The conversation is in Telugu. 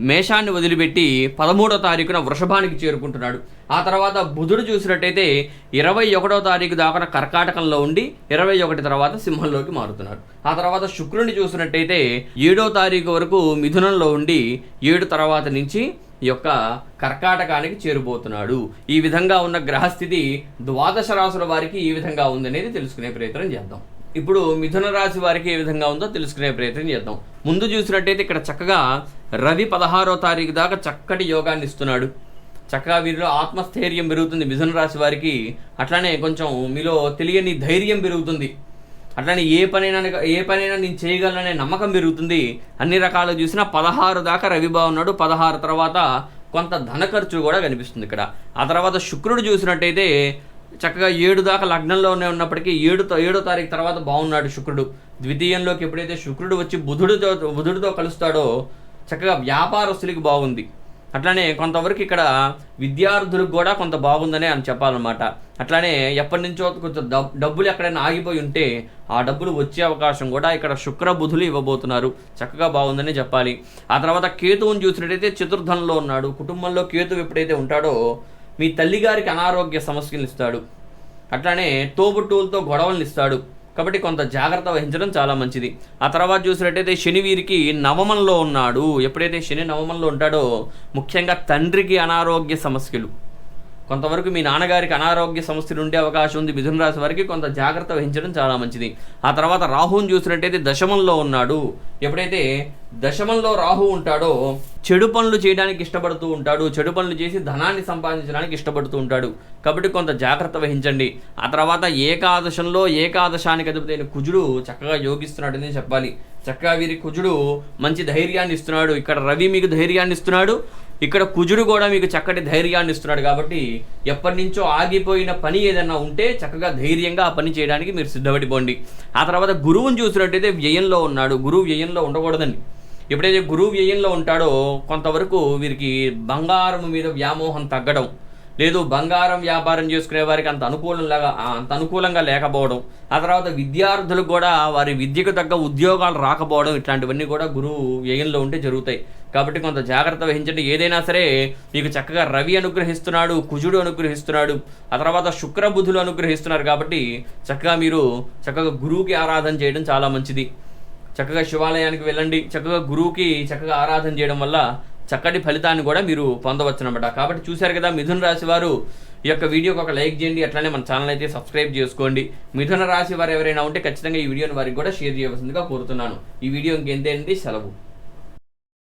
మేషాన్ని వదిలిపెట్టి పదమూడో తారీఖున వృషభానికి చేరుకుంటున్నాడు. ఆ తర్వాత బుధుడు చూసినట్టయితే ఇరవై ఒకటో తారీఖు దాకా కర్కాటకంలో ఉండి ఇరవై ఒకటి తర్వాత సింహంలోకి మారుతున్నాడు. ఆ తర్వాత శుక్రుని చూసినట్టయితే ఏడో తారీఖు వరకు మిథునంలో ఉండి ఏడు తర్వాత నుంచి ఈ యొక్క కర్కాటకానికి చేరుబోతున్నాడు. ఈ విధంగా ఉన్న గ్రహస్థితి ద్వాదశ రాసుల వారికి ఈ విధంగా ఉందనేది తెలుసుకునే ప్రయత్నం చేద్దాం. ఇప్పుడు మిథున రాశి వారికి ఏ విధంగా ఉందో తెలుసుకునే ప్రయత్నం చేద్దాం. ముందు చూసినట్టయితే ఇక్కడ చక్కగా రవి పదహారో తారీఖు దాకా చక్కటి యోగాన్ని ఇస్తున్నాడు. చక్కగా వీరిలో ఆత్మస్థైర్యం పెరుగుతుంది మిథున రాశి వారికి. అట్లానే కొంచెం మీలో తెలియని ధైర్యం పెరుగుతుంది. అట్లానే ఏ పనైనా ఏ పనైనా నేను చేయగలననే నమ్మకం పెరుగుతుంది. అన్ని రకాలు చూసినా పదహారు దాకా రవి బాగున్నాడు పదహారు తర్వాత కొంత ధన ఖర్చు కూడా కనిపిస్తుంది ఇక్కడ. ఆ తర్వాత శుక్రుడు చూసినట్టయితే చక్కగా ఏడు దాకా లగ్నంలోనే ఉన్నప్పటికీ ఏడు ఏడో తారీఖు తర్వాత బాగున్నాడు శుక్రుడు. ద్వితీయంలోకి ఎప్పుడైతే శుక్రుడు వచ్చి బుధుడితో బుధుడితో కలుస్తాడో చక్కగా వ్యాపారస్తులకి బాగుంది. అట్లానే కొంతవరకు ఇక్కడ విద్యార్థులకు కూడా కొంత బాగుందనే అని చెప్పాలన్నమాట. అట్లానే ఎప్పటి నుంచో కొంచెం డబ్బులు ఎక్కడైనా ఆగిపోయి ఉంటే ఆ డబ్బులు వచ్చే అవకాశం కూడా ఇక్కడ శుక్ర బుధులు ఇవ్వబోతున్నారు. చక్కగా బాగుందని చెప్పాలి. ఆ తర్వాత కేతువుని చూసినట్టయితే చతుర్థంలో ఉన్నాడు. కుటుంబంలో కేతువు ఎప్పుడైతే ఉంటాడో మీ తల్లిగారికి అనారోగ్య సమస్యలు ఇస్తాడు. అట్లానే తోబుట్టువులతో గొడవలను ఇస్తాడు. కాబట్టి కొంత జాగ్రత్త వహించడం చాలా మంచిది. ఆ తర్వాత చూసినట్టయితే శని వీరికి నవమంలో ఉన్నాడు. ఎప్పుడైతే శని నవమంలో ఉంటాడో ముఖ్యంగా తండ్రికి అనారోగ్య సమస్యలు. కొంతవరకు మీ నాన్నగారికి అనారోగ్య సమస్యలు ఉండే అవకాశం ఉంది. మిథున రాశి వారికి కొంత జాగ్రత్త వహించడం చాలా మంచిది. ఆ తర్వాత రాహుని చూసినట్టయితే దశమంలో ఉన్నాడు. ఎప్పుడైతే దశమంలో రాహు ఉంటాడో చెడు పనులు చేయడానికి ఇష్టపడుతూ ఉంటాడు. చెడు పనులు చేసి ధనాన్ని సంపాదించడానికి ఇష్టపడుతూ ఉంటాడు. కాబట్టి కొంత జాగ్రత్త వహించండి. ఆ తర్వాత ఏకాదశంలో ఏకాదశానికి అధిపతైన కుజుడు చక్కగా యోగిస్తున్నాడని చెప్పాలి. చక్కగా వీరి కుజుడు మంచి ధైర్యాన్ని ఇస్తున్నాడు. ఇక్కడ రవి మీకు ధైర్యాన్ని ఇస్తున్నాడు. ఇక్కడ కుజుడు కూడా మీకు చక్కటి ధైర్యాన్ని ఇస్తున్నాడు కాబట్టి ఎప్పటి నుంచో ఆగిపోయిన పని ఏదైనా ఉంటే చక్కగా ధైర్యంగా ఆ పని చేయడానికి మీరు సిద్ధపడిపోండి. ఆ తర్వాత గురువుని చూసినట్టయితే వ్యయంలో ఉన్నాడు. గురువు వ్యయంలో ఉండకూడదండి. ఎప్పుడైతే గురువు వ్యయంలో ఉంటాడో కొంతవరకు వీరికి బంగారం మీద వ్యామోహం తగ్గడం లేదు బంగారం వ్యాపారం చేసుకునే వారికి అంత అనుకూలంగా అంత అనుకూలంగా లేకపోవడం ఆ తర్వాత విద్యార్థులకు కూడా వారి విద్యకు తగ్గ ఉద్యోగాలు రాకపోవడం ఇట్లాంటివన్నీ కూడా గురువు వ్యయంలో ఉంటే జరుగుతాయి. కాబట్టి కొంత జాగ్రత్త వహించండి. ఏదైనా సరే మీకు చక్కగా రవి అనుగ్రహిస్తున్నాడు కుజుడు అనుగ్రహిస్తున్నాడు ఆ తర్వాత శుక్రబుధులు అనుగ్రహిస్తున్నారు కాబట్టి చక్కగా మీరు చక్కగా గురువుకి ఆరాధన చేయడం చాలా మంచిది. చక్కగా శివాలయానికి వెళ్ళండి. చక్కగా గురువుకి చక్కగా ఆరాధన చేయడం వల్ల చక్కటి ఫలితాన్ని కూడా మీరు పొందవచ్చు అనమాట కాబట్టి చూశారు కదా మిథున రాశి వారు ఈ యొక్క వీడియోకి ఒక లైక్ చేయండి అట్లానే మన ఛానల్ అయితే సబ్స్క్రైబ్ చేసుకోండి. మిథున రాశి వారు ఎవరైనా ఉంటే ఖచ్చితంగా ఈ వీడియోని వారికి కూడా షేర్ చేయవలసిందిగా కోరుతున్నాను. ఈ వీడియో ఇంకెంతేంటి సెలవు.